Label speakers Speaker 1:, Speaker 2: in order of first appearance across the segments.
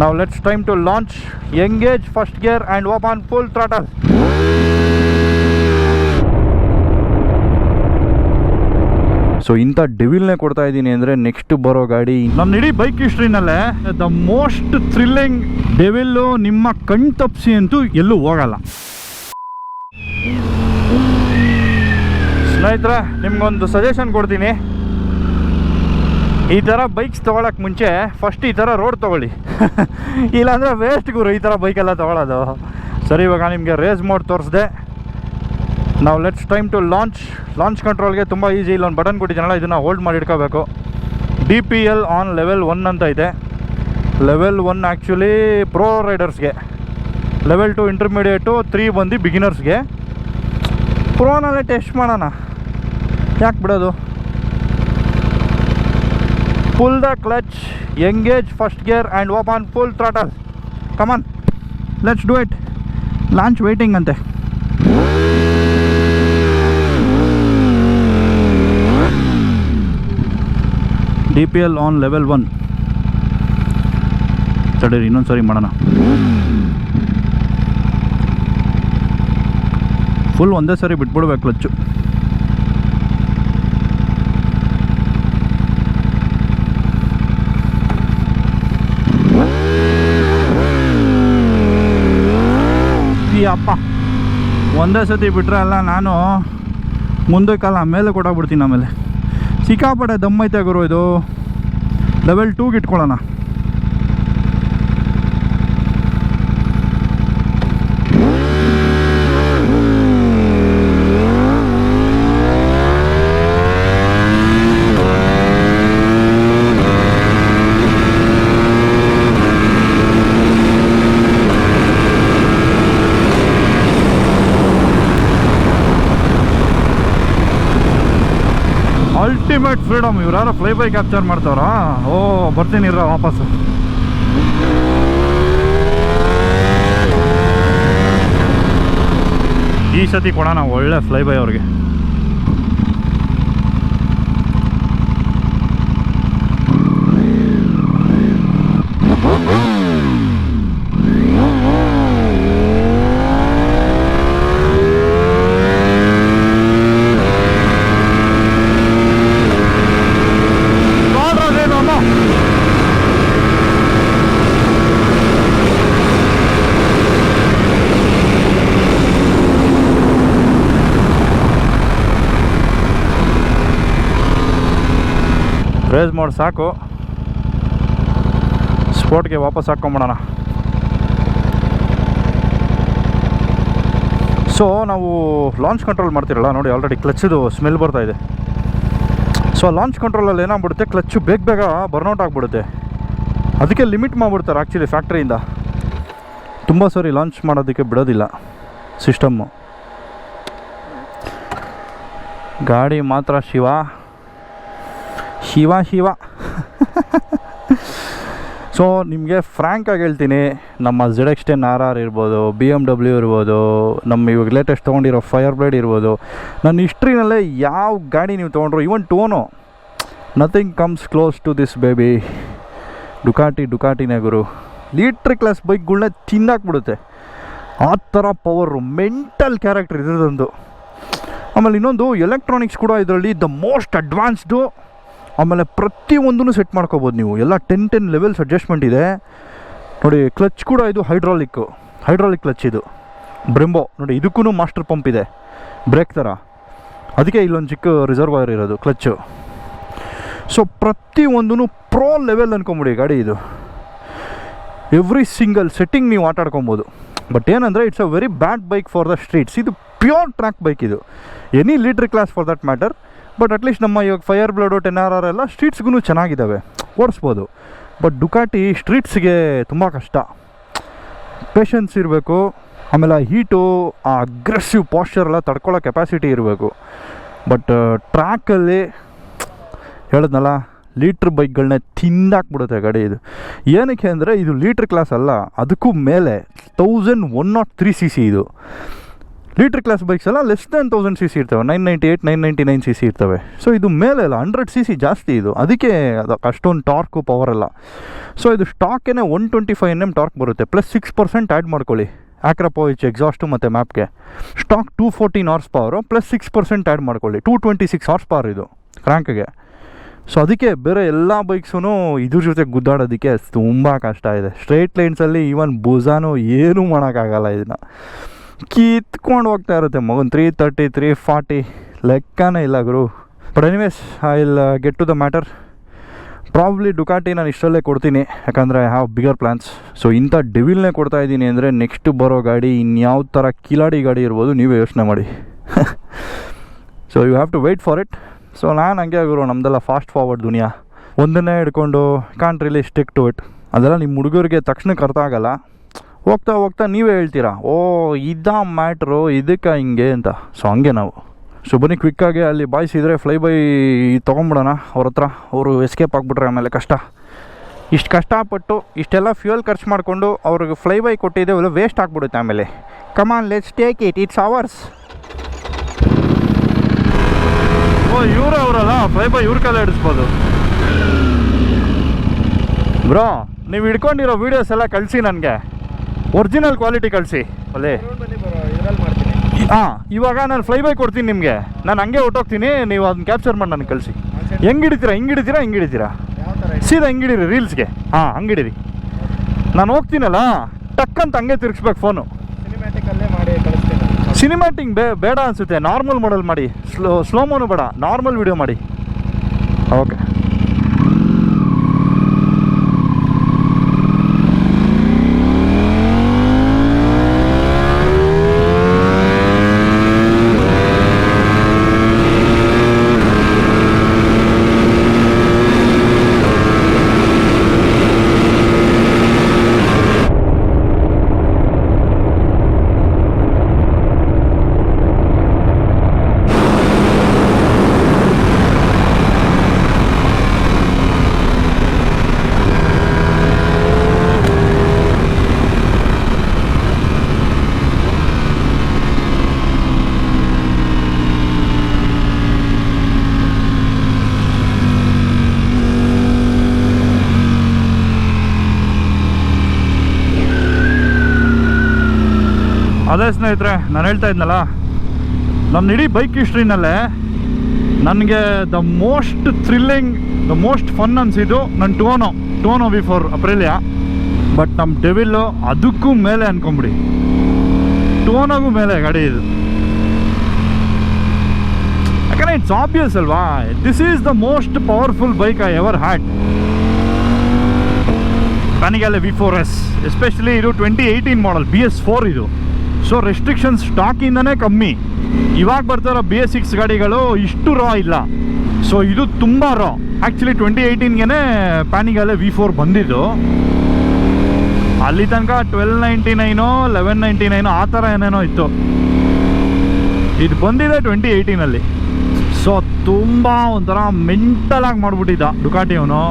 Speaker 1: Now let's time to launch. Engage first gear and open full throttle. So ಇಂಥ ಡೆವಿಲ್ನೇ ಕೊಡ್ತಾ ಇದ್ದೀನಿ ಅಂದರೆ ನೆಕ್ಸ್ಟ್ ಬರೋ ಗಾಡಿ ನನ್ನ ಇಡೀ ಬೈಕ್ ಹಿಸ್ಟ್ರಿನಲ್ಲೇ ದ ಮೋಸ್ಟ್ ಥ್ರಿಲ್ಲಿಂಗ್ ಡೆವಿಲ್ಲು ನಿಮ್ಮ ಕಣ್ ತಪ್ಪಿಸಿ ಅಂತೂ ಎಲ್ಲೂ ಹೋಗಲ್ಲ ಸ್ನೇಹಿತರೆ, ನಿಮ್ಗೊಂದು ಸಜೆಷನ್ ಕೊಡ್ತೀನಿ ಈ ಥರ ಬೈಕ್ಸ್ ತೊಗೊಳಕ್ಕೆ ಮುಂಚೆ ಫಸ್ಟ್ ಈ ಥರ ರೋಡ್ ತೊಗೊಳ್ಳಿ. ಇಲ್ಲಾಂದರೆ ವೇಸ್ಟ್ ಗುರು, ಈ ಥರ ಬೈಕೆಲ್ಲ ತೊಗೊಳೋದು. ಸರಿ, ಇವಾಗ ನಿಮಗೆ ರೇಸ್ ಮೋಡ್ ತೋರಿಸ್ದೆ. ನಾವು let's time to launch launch ಕಂಟ್ರೋಲ್ಗೆ ತುಂಬ ಈಸಿ ಇಲ್ಲೊಂದು ಬಟನ್ ಕೊಟ್ಟಿದ್ದೀನಲ್ಲ, ಇದನ್ನು ಹೋಲ್ಡ್ ಮಾಡಿ ಇಟ್ಕೋಬೇಕು. D P L on level one ಅಂತ ಇದೆ. ಲೆವೆಲ್ ಒನ್ ಆ್ಯಕ್ಚುಲಿ ಪ್ರೋ ರೈಡರ್ಸ್ಗೆ ಲೆವೆಲ್ ಟು ಇಂಟರ್ಮೀಡಿಯೇಟು ತ್ರೀ ಬಂದು ಬಿಗಿನರ್ಸ್ಗೆ ಪ್ರೋನಲ್ಲೇ ಟೆಸ್ಟ್ ಮಾಡೋಣ. ಯಾಕೆ ಬಿಡೋದು? Pull the clutch engage first gear and open full throttle come on let's do it launch waiting P L on level one ತಡೀರಿ ಇನ್ನೊಂದು ಸಾರಿ ಮಾಡೋಣ full ಒಂದೇ ಸಾರಿ ಬಿಟ್ಬಿಡ್ಬೇಕು ಕ್ಲಚ್ಚು ಅಪ್ಪ. ಒಂದೇ ಸತಿ ಬಿಟ್ಟರೆ ಅಲ್ಲ, ನಾನು ಮುಂದಕ್ಕಲ್ಲ ಮೇಲೆ ಕೊಟ್ಟಾಗ್ಬಿಡ್ತೀನಿ ಆಮೇಲೆ. ಸಿಕ್ಕಾಪಡೆ ದಮ್ಮೈತೆ ಗುರು ಇದು. ಲೆವೆಲ್ ಟೂಗೆ ಇಟ್ಕೊಳ್ಳೋಣ. ಫ್ರೀಡಮ್ ಯಾರೋ ಫ್ಲೈ ಬೈ ಕ್ಯಾಪ್ಚರ್ ಮಾಡ್ತಾವ್ರಾ? ಓ, ಬರ್ತೀನಿ ಇರ ವಾಪಸ್ಸು. ಈ ಸತಿ ಕೊಡೋಣ, ಒಳ್ಳೆ ಫ್ಲೈ ಬೈ ಅವ್ರಿಗೆ. ರೇಸ್ ಮಾಡಿ ಸಾಕು. ಸ್ಪೋರ್ಟ್ಗೆ ವಾಪಸ್ ಹಾಕ್ಕೊಂಬಿಡೋಣ ಸೊ ನಾವು ಲಾಂಚ್ ಕಂಟ್ರೋಲ್ ಮಾಡ್ತಿರಲ್ಲ, ನೋಡಿ ಆಲ್ರೆಡಿ ಕ್ಲಚ್ದು ಸ್ಮೆಲ್ ಬರ್ತಾ ಇದೆ. ಸೊ ಲಾಂಚ್ ಕಂಟ್ರೋಲಲ್ಲಿ ಏನಾಗ್ಬಿಡುತ್ತೆ? ಕ್ಲಚ್ಚು ಬೇಗ ಬೇಗ ಬರ್ನೌಟ್ ಆಗಿಬಿಡುತ್ತೆ. ಅದಕ್ಕೆ ಲಿಮಿಟ್ ಮಾಡಿಬಿಡ್ತಾರೆ ಆ್ಯಕ್ಚುಲಿ ಫ್ಯಾಕ್ಟ್ರಿಯಿಂದ ತುಂಬ ಸರಿ ಲಾಂಚ್ ಮಾಡೋದಕ್ಕೆ ಬಿಡೋದಿಲ್ಲ ಸಿಸ್ಟಮ್ಮು ಗಾಡಿ ಮಾತ್ರ ಶಿವ. ಶಿವ ಶಿವ. ಸೊ ನಿಮಗೆ ಫ್ರ್ಯಾಂಕಾಗಿ ಹೇಳ್ತೀನಿ. ನಮ್ಮ Z X ten R R ಇರ್ಬೋದು ಬಿ ಎಂ ಡಬ್ಲ್ಯೂ ಇರ್ಬೋದು, ನಮ್ಮ ಇವಾಗ ಲೇಟೆಸ್ಟ್ ತೊಗೊಂಡಿರೋ ಫೈರ್ ಬ್ಲೇಡ್ ಇರ್ಬೋದು. ನನ್ನ ಹಿಸ್ಟ್ರಿನಲ್ಲೇ ಯಾವ ಗಾಡಿ ನೀವು ತೊಗೊಂಡ್ರು even Tuono nothing comes close to this baby Ducati ಡುಕಾಟಿನೇ ಗುರು. ಲೀಟ್ರ್ ಕ್ಲಾಸ್ ಬೈಕ್ಗಳನ್ನ ತಿನ್ನಾಕ್ಬಿಡುತ್ತೆ. ಆ ಥರ ಪವರು ಮೆಂಟಲ್ ಕ್ಯಾರೆಕ್ಟರ್ ಇದ್ರದೊಂದು ಆಮೇಲೆ ಇನ್ನೊಂದು ಎಲೆಕ್ಟ್ರಾನಿಕ್ಸ್ ಕೂಡ ಇದರಲ್ಲಿ ದ ಮೋಸ್ಟ್ ಅಡ್ವಾನ್ಸ್ಡು ಆಮೇಲೆ ಪ್ರತಿಯೊಂದನ್ನು ಸೆಟ್ ಮಾಡ್ಕೋಬೋದು ನೀವು. ಎಲ್ಲ ಟೆನ್ ಟೆನ್ ಲೆವೆಲ್ಸ್ ಅಡ್ಜಸ್ಟ್ಮೆಂಟ್ ಇದೆ. ನೋಡಿ ಕ್ಲಚ್ ಕೂಡ ಇದು ಹೈಡ್ರಾಲಿಕ್ಕು ಹೈಡ್ರಾಲಿಕ್ ಕ್ಲಚ್ ಇದು. ಬ್ರೆಂಬೋ ನೋಡಿ ಇದಕ್ಕೂ ಮಾಸ್ಟರ್ ಪಂಪ್ ಇದೆ. ಬ್ರೇಕ್ ಥರ. ಅದಕ್ಕೆ ಇಲ್ಲೊಂದು ಚಿಕ್ಕ ರಿಸರ್ವರ್ ಇರೋದು ಕ್ಲಚ್ಚು ಸೊ ಪ್ರತಿಯೊಂದೂ ಪ್ರೋ ಲೆವೆಲ್ ಅನ್ಕೊಂಬಿಡಿ ಗಾಡಿ ಇದು. ಎವ್ರಿ ಸಿಂಗಲ್ ಸೆಟ್ಟಿಂಗ್ ನೀವು ಆಟ ಆಡ್ಕೊಬೋದು. ಬಟ್ ಏನಂದರೆ it's a very bad bike for the streets ಇದು ಪ್ಯೂರ್ ಟ್ರ್ಯಾಕ್ ಬೈಕ್ ಇದು. Any litre class for that matter but at least ನಮ್ಮ ಇವಾಗ Fireblade ten R R ಎಲ್ಲ ಸ್ಟ್ರೀಟ್ಸ್ಗೂ ಚೆನ್ನಾಗಿದ್ದಾವೆ ಓಡಿಸ್ಬೋದು. ಬಟ್ ಡುಕಾಟಿ ಸ್ಟ್ರೀಟ್ಸ್ಗೆ ತುಂಬ ಕಷ್ಟ. ಪೇಷನ್ಸ್ ಇರಬೇಕು. ಆಮೇಲೆ ಆ ಹೀಟು ಆ ಅಗ್ರೆಸಿವ್ ಪಾಶ್ಚರ್ ಎಲ್ಲ ತಡ್ಕೊಳ್ಳೋ ಕೆಪಾಸಿಟಿ ಇರಬೇಕು. ಬಟ್ ಟ್ರ್ಯಾಕಲ್ಲಿ ಹೇಳಿದ್ನಲ್ಲ ಲೀಟ್ರ್ ಬೈಕ್ಗಳನ್ನ ತಿಂದಾಕ್ಬಿಡುತ್ತೆ ಗಾಡಿ ಇದು. ಏನಕ್ಕೆ ಅಂದರೆ ಇದು ಲೀಟ್ರ್ ಕ್ಲಾಸ್ ಅಲ್ಲ, ಅದಕ್ಕೂ ಮೇಲೆ thousand one not three C C ಇದು. ಲೀಟ್ರ್ ಕ್ಲಾಸ್ ಬೈಕ್ಸ್ ಎಲ್ಲ less than thousand C C ಇರ್ತವೆ. Nine ninety eight nine ninety nine C C ಇರ್ತವೆ. ಸೊ ಇದು ಮೇಲೆ ಅಲ್ಲ ಹಂಡ್ರೆಡ್ ಸಿ ಸಿ ಜಾಸ್ತಿ ಇದು. ಅದಕ್ಕೆ ಅದು ಅಷ್ಟೊಂದು ಟಾರ್ಕು ಪವರ್ ಅಲ್ಲ ಸೊ ಇದು ಸ್ಟಾಕೇನೆ one twenty five N M torque ಬರುತ್ತೆ. ಪ್ಲಸ್ ಸಿಕ್ಸ್ ಪರ್ಸೆಂಟ್ ಆ್ಯಡ್ ಮಾಡ್ಕೊಳ್ಳಿ. ಆಕ್ರಪೋಯಿಚ್ ಎಕ್ಸಾಸ್ಟು ಮತ್ತು ಮ್ಯಾಪ್ಗೆ stock two fourteen horsepower plus six percent add ಮಾಡ್ಕೊಳ್ಳಿ. Two twenty six horse power ಇದು ಕ್ರ್ಯಾಂಕ್ಗೆ ಸೊ ಅದಕ್ಕೆ ಬೇರೆ ಎಲ್ಲ ಬೈಕ್ಸೂ ಇದ್ರ ಜೊತೆ ಗುದ್ದಾಡೋದಕ್ಕೆ ತುಂಬ ಕಷ್ಟ ಇದೆ. ಸ್ಟ್ರೈಟ್ ಲೈನ್ಸಲ್ಲಿ ಈವನ್ ಭುಜಾನು ಏನೂ ಮಾಡೋಕ್ಕಾಗಲ್ಲ ಇದನ್ನು. ಕಿತ್ಕೊಂಡು ಹೋಗ್ತಾ ಇರುತ್ತೆ ಮಗನ್. ತ್ರೀ ತರ್ಟಿ ತ್ರೀ ಫಾರ್ಟಿ ಲೆಕ್ಕನೇ ಇಲ್ಲ ಗುರು. But anyways I will get to the matter probably Ducati ನಾನು ಇಷ್ಟರಲ್ಲೇ ಕೊಡ್ತೀನಿ. ಯಾಕಂದರೆ I have bigger plans so ಇಂಥ ಡೆವಿಲ್ನೇ ಕೊಡ್ತಾ ಇದ್ದೀನಿ ಅಂದರೆ ನೆಕ್ಸ್ಟ್ ಬರೋ ಗಾಡಿ, ಇನ್ಯಾವ ಥರ ಕಿಲಾಡಿ ಗಾಡಿ ಇರ್ಬೋದು ನೀವೇ ಯೋಚನೆ ಮಾಡಿ. So you have to wait for it so ನಾನು ಹಂಗೆ ಗುರು ನಮ್ಮದೆಲ್ಲ ಫಾಸ್ಟ್ ಫಾರ್ವರ್ಡ್ ದುನಿಯಾ. ಒಂದನ್ನೇ ಹಿಡ್ಕೊಂಡು ಕಾಂಟ್ರಿಲಿ ಸ್ಟಿಕ್ ಟು ಇಟ್ ಅದೆಲ್ಲ ನಿಮ್ಮ ಹುಡುಗರಿಗೆ ತಕ್ಷಣಕ್ಕೆ ಅರ್ಥ ಆಗಲ್ಲ. ಹೋಗ್ತಾ ಹೋಗ್ತಾ ನೀವೇ ಹೇಳ್ತೀರಾ? ಓ ಇದ ಮ್ಯಾಟ್ರು ಇದಕ್ಕೆ ಹಿಂಗೆ ಅಂತ. ಸೊ ಹಂಗೆ ನಾವು. ಸೊ ಬನ್ನಿ ಕ್ವಿಕ್ಕಾಗಿ ಅಲ್ಲಿ ಬಾಯ್ಸ್ ಇದ್ದರೆ ಫ್ಲೈ ಬೈ ತೊಗೊಂಬಿಡೋಣ. ಅವ್ರ ಹತ್ರ ಅವರು ಎಸ್ಕೇಪ್ ಆಗಿಬಿಟ್ರೆ ಆಮೇಲೆ ಕಷ್ಟ. ಇಷ್ಟು ಕಷ್ಟಪಟ್ಟು ಇಷ್ಟೆಲ್ಲ ಫ್ಯೂಯಲ್ ಖರ್ಚು ಮಾಡಿಕೊಂಡು ಅವ್ರಿಗೆ ಫ್ಲೈ ಬೈ ಕೊಟ್ಟಿದ್ದೇವಲ್ಲ ವೇಸ್ಟ್ ಆಗಿಬಿಡುತ್ತೆ ಆಮೇಲೆ. Come on let's take it it's ours ಓ ಇವರು ಅವರಲ್ಲ? ಫ್ಲೈ ಬೈ ಇವ್ರ ಕಲೆ ಹಿಡಿಸ್ಬೋದು. ಬ್ರೋ ನೀವು ಹಿಡ್ಕೊಂಡಿರೋ ವೀಡಿಯೋಸ್ ಎಲ್ಲ ಕಳಿಸಿ ನನಗೆ. ಒರಿಜಿನಲ್ ಕ್ವಾಲಿಟಿ ಕಳಿಸಿ. ಅಲ್ಲೇ ಹಾಂ ಇವಾಗ ನಾನು ಫ್ಲೈ ಬೈ ಕೊಡ್ತೀನಿ ನಿಮಗೆ. ನಾನು ಹಂಗೆ ಹೊಟ್ಟೋಗ್ತೀನಿ ನೀವು ಅದನ್ನ ಕ್ಯಾಪ್ಚರ್ ಮಾಡಿ ನನಗೆ ಕಳಿಸಿ. ಹೆಂಗೆ ಹಿಡಿತೀರಾ ಹಿಂಗೆ ಹಿಡಿತೀರಾ ಹಿಂಗೆ ಹಿಡಿತೀರಾ ಸೀದಾ ಹಿಂಗೆ ಹಿಡೀರಿ ರೀಲ್ಸ್ಗೆ ಹಾಂ ಹಂಗೆ ಹಿಡೀರಿ ನಾನು ಹೋಗ್ತೀನಲ್ಲ ಟಕ್ ಅಂತ ಹಂಗೆ ತಿರ್ಗಿಸ್ಬೇಕು ಫೋನು ಸಿನಿಮ್ಯಾಟಿಂಗ್ ಬೇ, ಬೇಡ ಅನಿಸುತ್ತೆ. ನಾರ್ಮಲ್ ಮಾಡಲ್ ಮಾಡಿ. ಸ್ಲೋ ಸ್ಲೋಮೋನು ಬೇಡ. ನಾರ್ಮಲ್ ವಿಡಿಯೋ ಮಾಡಿ. ಓಕೆ ಅದೇ ಸ್ನೇಹಿತರೆ, ನಾನು ಹೇಳ್ತಾ ಇದ್ನಲ್ಲ ನನ್ನ ಇಡೀ ಬೈಕ್ ಹಿಸ್ಟ್ರಿನಲ್ಲೇ ನನಗೆ the most thrilling the most fun ಅನಿಸಿದ್ದು ನನ್ನ Tuono Tuono V four Aprilia but ನಮ್ಮ ಡೆವಿಲ್ಲು ಅದಕ್ಕೂ ಮೇಲೆ ಅನ್ಕೊಂಬಿಡಿ. ಟೋನೋಗೂ ಮೇಲೆ ಗಾಡಿ ಇದು. ಯಾಕಂದರೆ ಇಟ್ಸ್ ಆಬ್ವಿಯಸ್ ಅಲ್ವಾ? This is the most powerful bike I ever had ನನಗೆ ವಿ ಫೋರ್ ಎಸ್ ಎಸ್ಪೆಷಲಿ ಇದು twenty eighteen model B S four ಇದು. ಸೊ ರೆಸ್ಟ್ರಿಕ್ಷನ್ಸ್ ಸ್ಟಾಕಿಂದನೇ ಕಮ್ಮಿ. ಇವಾಗ ಬರ್ತಾರೋ ಬಿ ಎಸ್ ಸಿಕ್ಸ್ ಗಾಡಿಗಳು ಇಷ್ಟು ರಾ ಇಲ್ಲ. ಸೊ ಇದು ತುಂಬ ರಾ ಆ್ಯಕ್ಚುಲಿ ಟ್ವೆಂಟಿ ಏಯ್ಟೀನ್ಗೆ ಪ್ಯಾನಿಗಾಲೆ ವಿ ಫೋರ್ ಬಂದಿದ್ದು. ಅಲ್ಲಿ ತನಕ twelve ninety nine eleven ninety nine ಆ ಥರ ಏನೇನೋ ಇತ್ತು. ಇದು ಬಂದಿದೆ ಟ್ವೆಂಟಿ ಏಯ್ಟೀನಲ್ಲಿ ಸೊ ತುಂಬ ಒಂಥರ ಮೆಂಟಲಾಗಿ ಮಾಡಿಬಿಟ್ಟಿದ್ದ ಡುಕಾಟಿ ಅವನು.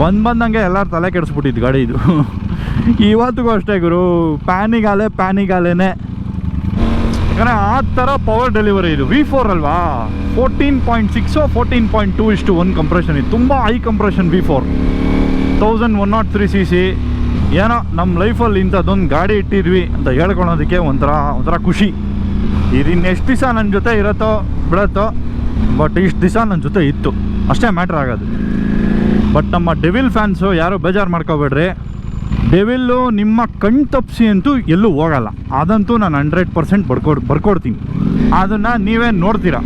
Speaker 1: ಬಂದು ಬಂದಂಗೆ ಎಲ್ಲರೂ ತಲೆ ಕೆಡಿಸ್ಬಿಟ್ಟಿದ್ದು ಗಾಡಿ ಇದು. ಇವತ್ತಿಗೂ ಅಷ್ಟೇ ಗುರು. ಪ್ಯಾನಿಗಾಲೆ, ಪ್ಯಾನಿಗಾಲೆನೇ. ಯಾಕಂದರೆ ಆ ಥರ ಪವರ್ ಡೆಲಿವರಿ ಇದು. ವಿ ಫೋರ್ ಅಲ್ವಾ? Fourteen point six fourteen point two ಇಷ್ಟು ಒನ್ ಕಂಪ್ರೆಷನ್ ಇದು. ತುಂಬ high compression V four thousand one not three C C ಏನೋ ನಮ್ಮ ಲೈಫಲ್ಲಿ ಇಂಥದ್ದೊಂದು ಗಾಡಿ ಇಟ್ಟಿದ್ವಿ ಅಂತ ಹೇಳ್ಕೊಳೋದಕ್ಕೆ ಒಂಥರ ಒಂಥರ ಖುಷಿ. ಇದಿನ್ನು ಎಷ್ಟು ದಿವಸ ನನ್ನ ಜೊತೆ ಇರುತ್ತೋ ಬಿಡತ್ತೋ ಬಟ್ ಇಷ್ಟು ದಿವಸ ನನ್ನ ಜೊತೆ ಇತ್ತು. ಅಷ್ಟೇ ಮ್ಯಾಟ್ರ್ ಆಗೋದು. ಬಟ್ ನಮ್ಮ ಡೆವಿಲ್ ಫ್ಯಾನ್ಸು ಯಾರೂ ಬೇಜಾರು ಮಾಡ್ಕೋಬೇಡ್ರಿ. ಡೆವಿಲ್ಲು ನಿಮ್ಮ ಕಣ್ ತಪ್ಪಿಸಿ ಅಂತೂ ಎಲ್ಲೂ ಹೋಗಲ್ಲ. ಅದಂತೂ ನಾನು ಹಂಡ್ರೆಡ್ ಪರ್ಸೆಂಟ್ ಬರ್ಕೊಡ್, ಬರ್ಕೊಡ್ತೀನಿ. ಅದನ್ನು ನೀವೇ ನೋಡ್ತೀರಾ?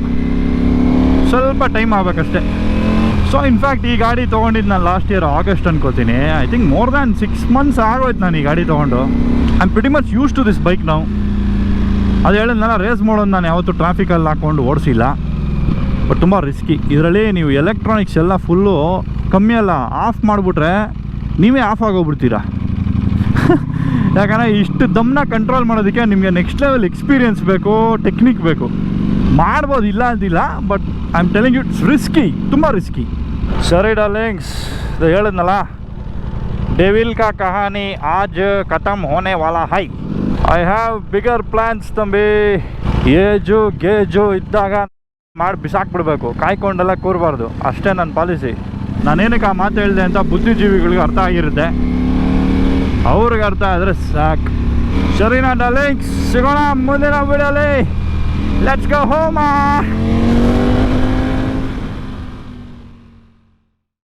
Speaker 1: ಸ್ವಲ್ಪ ಟೈಮ್ ಆಗ್ಬೇಕಷ್ಟೇ. ಸೊ ಇನ್ಫ್ಯಾಕ್ಟ್ ಈ ಗಾಡಿ ತೊಗೊಂಡಿದ್ದು ನಾನು ಲಾಸ್ಟ್ ಇಯರ್ ಆಗಸ್ಟ್ ಅನ್ಕೋತೀನಿ. I think more than six months ಆಗೋಯ್ತು ನಾನು ಈ ಗಾಡಿ ತೊಗೊಂಡು. I am pretty much used to this bike ನಾವು ಅದು ಹೇಳಿದ್ನಲ್ಲ ರೇಸ್ ಮಾಡೋದು ನಾನು ಯಾವತ್ತೂ ಟ್ರಾಫಿಕಲ್ಲಿ ಹಾಕ್ಕೊಂಡು ಓಡಿಸಿಲ್ಲ. ಬಟ್ ತುಂಬ ರಿಸ್ಕಿ ಇದರಲ್ಲಿ ನೀವು ಎಲೆಕ್ಟ್ರಾನಿಕ್ಸ್ ಎಲ್ಲ ಫುಲ್ಲು ಕಮ್ಮಿ ಅಲ್ಲ ಆಫ್ ಮಾಡಿಬಿಟ್ರೆ ನೀವೇ ಆಫ್ ಆಗೋಗ್ಬಿಡ್ತೀರಾ? ಯಾಕಂದರೆ ಇಷ್ಟು ದಮ್ನ ಕಂಟ್ರೋಲ್ ಮಾಡೋದಕ್ಕೆ ನಿಮಗೆ ನೆಕ್ಸ್ಟ್ ಲೆವೆಲ್ ಎಕ್ಸ್ಪೀರಿಯೆನ್ಸ್ ಬೇಕು ಟೆಕ್ನಿಕ್ ಬೇಕು. ಮಾಡ್ಬೋದು ಇಲ್ಲ ಅಂತಿಲ್ಲ but I am telling it's risky ತುಂಬ ರಿಸ್ಕಿ ಸರಿ ಡಾರ್ಲಿಂಗ್ಸ್ ಇದು ಹೇಳಿದ್ನಲ್ಲ? ಡೆವಿಲ್ ಕಾ ಕಹಾನಿ ಆಜ್ ಕತಮ್ ಹೋನೆ ವಾಲಾ ಹೈ ಐ ಹ್ಯಾವ್ ಬಿಗರ್ ಪ್ಲ್ಯಾನ್ಸ್ ತಂಬಿ ಏಜು ಗೇಜು ಇದ್ದಾಗ ಮಾಡಿ ಬಿಸಾಕ್ಬಿಡ್ಬೇಕು ಕಾಯ್ಕೊಂಡೆಲ್ಲ ಕೂರಬಾರ್ದು ಅಷ್ಟೇ ನನ್ನ ಪಾಲಿಸಿ ನಾನೇನಕ್ಕೆ ಆ ಮಾತು ಹೇಳಿದೆ ಅಂತ ಬುದ್ಧಿಜೀವಿಗಳಿಗೆ ಅರ್ಥ ಆಗಿರುತ್ತೆ. ಅವ್ರಿಗೆ ಅರ್ಥ ಆದರೆ ಸಾಕು. ಸರಿನಾ ಡಾರ್ಲಿಂಗ್ಸ್ ಸಿಗೋಣ ಮುಂದಿನ ವೀಡಿಯೋಲಿ ಲೆಟ್ಸ್ ಗೋ ಹೋಮ